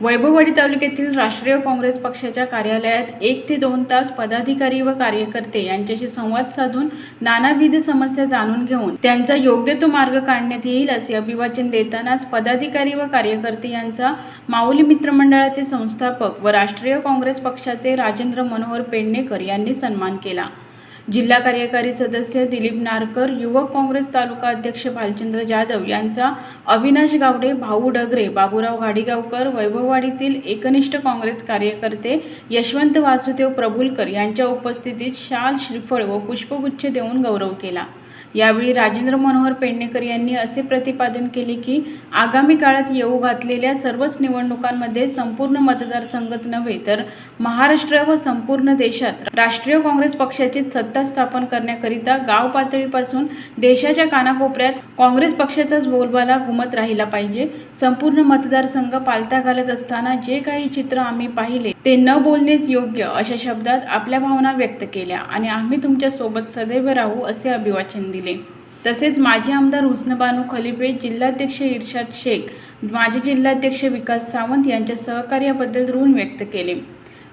वैभववाडी तालुक्यातील राष्ट्रीय काँग्रेस पक्षाच्या कार्यालयात एक ते दोन तास पदाधिकारी व कार्यकर्ते यांच्याशी संवाद साधून नानाविध समस्या जाणून घेऊन त्यांचा योग्य तो मार्ग काढण्यात येईल असे अभिवाचन देतानाच पदाधिकारी व कार्यकर्ते यांचा माऊली मित्रमंडळाचे संस्थापक व राष्ट्रीय काँग्रेस पक्षाचे राजेंद्र मनोहर पेडणेकर यांनी सन्मान केला. जिल्हा कार्यकारी सदस्य दिलीप नारकर युवक काँग्रेस तालुका अध्यक्ष भालचंद्र जाधव यांचा अविनाश गावडे भाऊ डगरे बाबूराव घाडीगावकर वैभववाडीतील एकनिष्ठ काँग्रेस कार्यकर्ते यशवंत वासुदेव प्रभुलकर यांच्या उपस्थितीत शाल श्रीफळ व पुष्पगुच्छ देऊन गौरव केला. यावेळी राजेंद्र मनोहर पेडणेकर यांनी असे प्रतिपादन केले की आगामी काळात येऊ घातलेल्या सर्वच निवडणुकांमध्ये संपूर्ण मतदारसंघच नव्हे तर महाराष्ट्र व संपूर्ण देशात राष्ट्रीय काँग्रेस पक्षाची सत्ता स्थापन करण्याकरिता गाव पातळीपासून देशाच्या कानाकोपऱ्यात काँग्रेस पक्षाचाच बोलबाला घुमत राहिला पाहिजे. संपूर्ण मतदारसंघ पालथा घालत असताना जे काही चित्र आम्ही पाहिले ते न बोलणेच योग्य अशा शब्दात आपल्या भावना व्यक्त केल्या. आणि आम्ही तुमच्यासोबत सदैव राहू असे अभिवाचन दिले. तसेच माजी आमदार हुस्नबानू खलिफे जिल्हाध्यक्ष इर्शाद शेख माजी जिल्हाध्यक्ष विकास सावंत यांच्या सहकार्याबद्दल ऋण व्यक्त केले.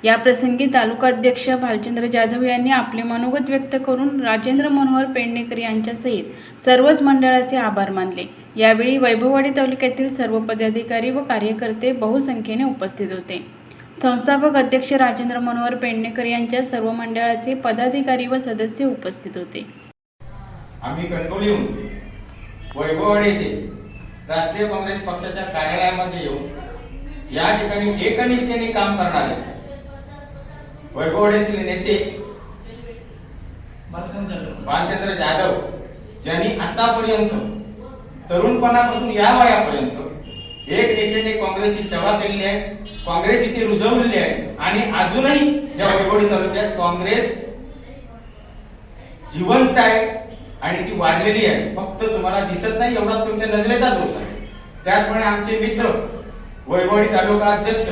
या प्रसंगी तालुकाध्यक्ष भालचंद्र जाधव यांनी आपले मनोगत व्यक्त करून राजेंद्र मनोहर पेडणेकर यांच्यासहित सर्वच मंडळाचे आभार मानले. यावेळी वैभववाडी तालुक्यातील सर्व पदाधिकारी व कार्यकर्ते बहुसंख्येने उपस्थित होते. संस्थापक अध्यक्ष राजेंद्र मनोहर पेडणेकर यांच्या सर्व मंडळाचे पदाधिकारी व सदस्य उपस्थित होते. आम्ही कणकवलीहून वैभववाडी येथे राष्ट्रीय काँग्रेस पक्षाच्या कार्यालयामध्ये येऊन या ठिकाणी एकनिष्ठेने काम करणारे वैभववाडीतील नेते बालचंद्र जाधव ज्यांनी आतापर्यंत तरुणपणापासून या वयापर्यंत एक निष्ठेने काँग्रेसची सेवा केलेली आहे काँग्रेस इथे रुजवलेली आहे आणि अजूनही या वैभवडी तालुक्यात काँग्रेस जिवंत आहे. आणि ती वाढलेली आहे. फक्त तुम्हाला दिसत नाही एवढा तुमच्या नजरेचा दोष आहे. त्याचप्रमाणे आमचे मित्र वैभवडी तालुका अध्यक्ष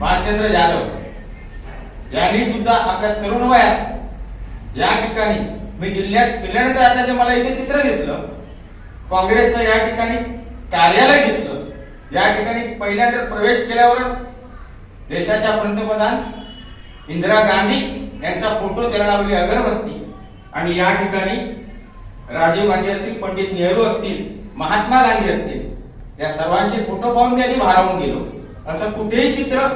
भालचंद्र जाधव यांनी सुद्धा आपल्या तरुण वयात या ठिकाणी मी जिल्ह्यात फिरल्यानंतर आता मला इथे चित्र दिसलं. काँग्रेसचं या ठिकाणी कार्यालय दिसलं. या ठिकाणी पहिल्या तर प्रवेश केल्यावर देशाच्या पंतप्रधान इंदिरा गांधी यांचा फोटो त्याला लावली अगरबत्ती. आणि या ठिकाणी राजीव गांधी असतील पंडित नेहरू असतील महात्मा गांधी असतील या सर्वांचे फोटो पाहून मी आधी भारावून गेलो. असं कुठेही चित्र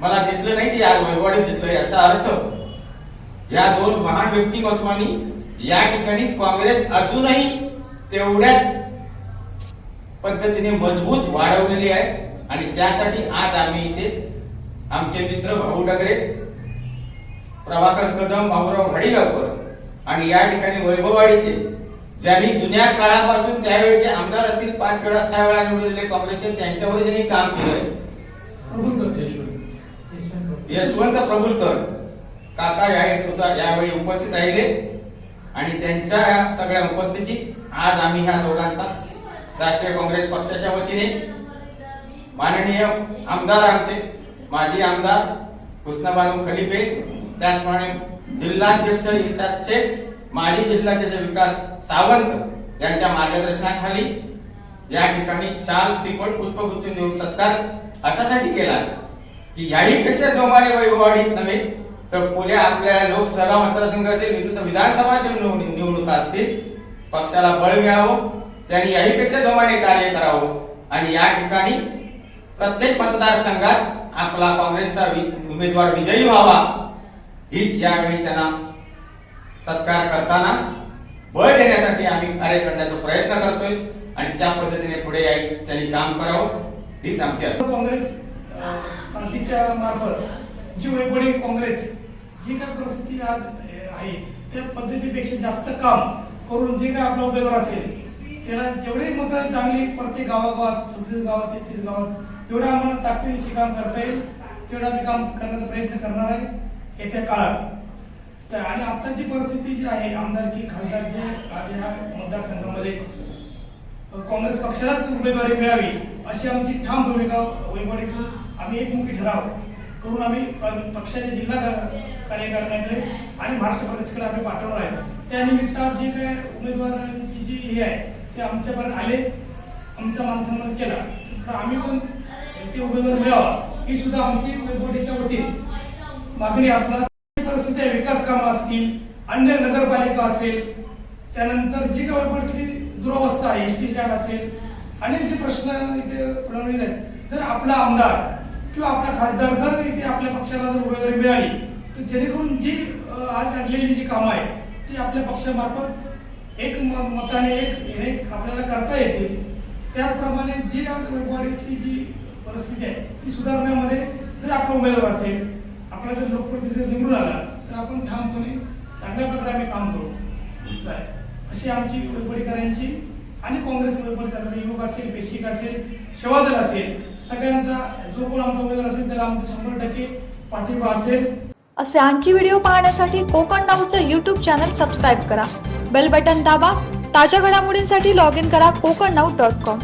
मला दिसलं नाही की या वैवाडीत दिसलं याचा अर्थ या दोन महान व्यक्तिमत्वांनी या ठिकाणी काँग्रेस अजूनही तेवढ्याच पद्धतीने मजबूत वाढवलेली आहे. आणि त्यासाठी आज आम्ही इथे आमचे मित्र भाऊ डगरे प्रभाकर कदम भाऊराव घाडीगावकर आणि या ठिकाणी वैभववाडीचे ज्यांनी जुन्या काळापासून त्यावेळेचे आमदार असतील पाच वेळा सहा वेळा निवडलेले काँग्रेसचे त्यांच्यावर ज्यांनी काम केलंय. यशवंत. प्रभुलकर. काका या सुद्धा यावेळी उपस्थित राहिले. आणि त्यांच्या या सगळ्या उपस्थितीत आज आम्ही ह्या दोघांचा राष्ट्रीय काँग्रेस पक्षाच्या वतीने माननीय आमदार आमचे माजी आमदार हुस्नबानू खलिफे त्याचप्रमाणे जिल्हाध्यक्ष इर्शाद शेख माजी जिल्हाध्यक्ष विकास सावंत यांच्या मार्गदर्शनाखाली या ठिकाणी शाल श्रीफळ पुष्पगुच्छ देऊन सत्कार अशासाठी केला. की याहीपेक्षा जोमाने वैभवाडीत नव्हे तर पुढे आपल्या लोकसभा मतदारसंघ असेल इथं विधानसभाच्या निवडणुका असतील पक्षाला बळ मिळावं त्यांनी याहीपेक्षा जोमाने कार्य करावं. आणि या ठिकाणी प्रत्येक मतदारसंघात आपला काँग्रेसचा वि- उमेदवार विजयी व्हावा. हीच यावेळी त्यांना सत्कार करताना बळ देण्यासाठी आम्ही कार्य करण्याचा प्रयत्न करतोय आणि त्या पद्धतीने पुढे याई त्यांनी काम करावं हीच आमची काँग्रेस पार्टीच्या मार्फत जी वैपरीक काँग्रेस जी काय परिस्थिती आज आहे त्या पद्धतीपेक्षा जास्त काम करून जे काय आपला उमेदवार असेल त्याला जेवढे मतं चांगली प्रत्येक गावागावात सदतीस गावात तेहतीस गावात जेवढं आम्हाला ताकदीनिशी काम करता येईल तेवढं आम्ही काम करण्याचा प्रयत्न करणार आहे. येत्या काळात. तर आणि आत्ताची परिस्थिती जी आहे आमदारकी खासदारचे आज या मतदारसंघामध्ये काँग्रेस पक्षालाच उमेदवारी मिळावी अशी आमची ठाम भूमिका वैपरीतून आम्ही एकमुखी ठराव करून आम्ही पक्षाचे जिल्हा कार्यकारण्याकडे आणि महाराष्ट्र प्रदेशकडे आम्ही पाठवणार आहे. त्यानिमित्तानं जे काय उमेदवारांची जी हे आहे ते आमच्यापर्यंत आले आमचा मानसन्मान केला. तर आम्ही पण ते उमेदवार मिळावा ही सुद्धा आमची वैपरीच्या वतीने मागणी असणार. परिस्थिती आहे विकास कामं असतील अन्य नगरपालिका असेल त्यानंतर जी काही वैपरीतली दुरवस्था आहे एस टी स्टँड असेल अनेक जे प्रश्न इथे प्रलंबित आहेत जर आपला आमदार किंवा आपला खासदार जर इथे आपल्या पक्षाला जर उमेदवारी मिळाली तर जेणेकरून जी आज आणलेली जी कामं आहेत ती आपल्या पक्षामार्फत एक म- मताने एक हे आपल्याला करता येते त्याचप्रमाणे जी आज वैभवाडीची जी परिस्थिती आहे ती सुधारण्यामध्ये जर आपला उमेदवार असेल आपला जर लोकप्रतिनिधी निवडून आला तर आपण ठामपणे चांगल्या प्रकारे आम्ही काम करू. काय? अशी आमची वैपरीकरांची आणि काँग्रेस वैपरीकरांचा युवक असेल बेसिक असेल शेवादल असेल सगळ्यांचा जो कोण आमचा उमेदवार असेल त्याला आमचा शंभर टक्के पाठिंबा असेल. असे आणखी व्हिडिओ पाहण्यासाठी कोकण नाऊचं यूट्यूब चॅनल सबस्क्राईब करा. बेल बटन दाबा ताज्या घडामोडींसाठी लॉग इन करा कोकण नाऊ डॉट कॉम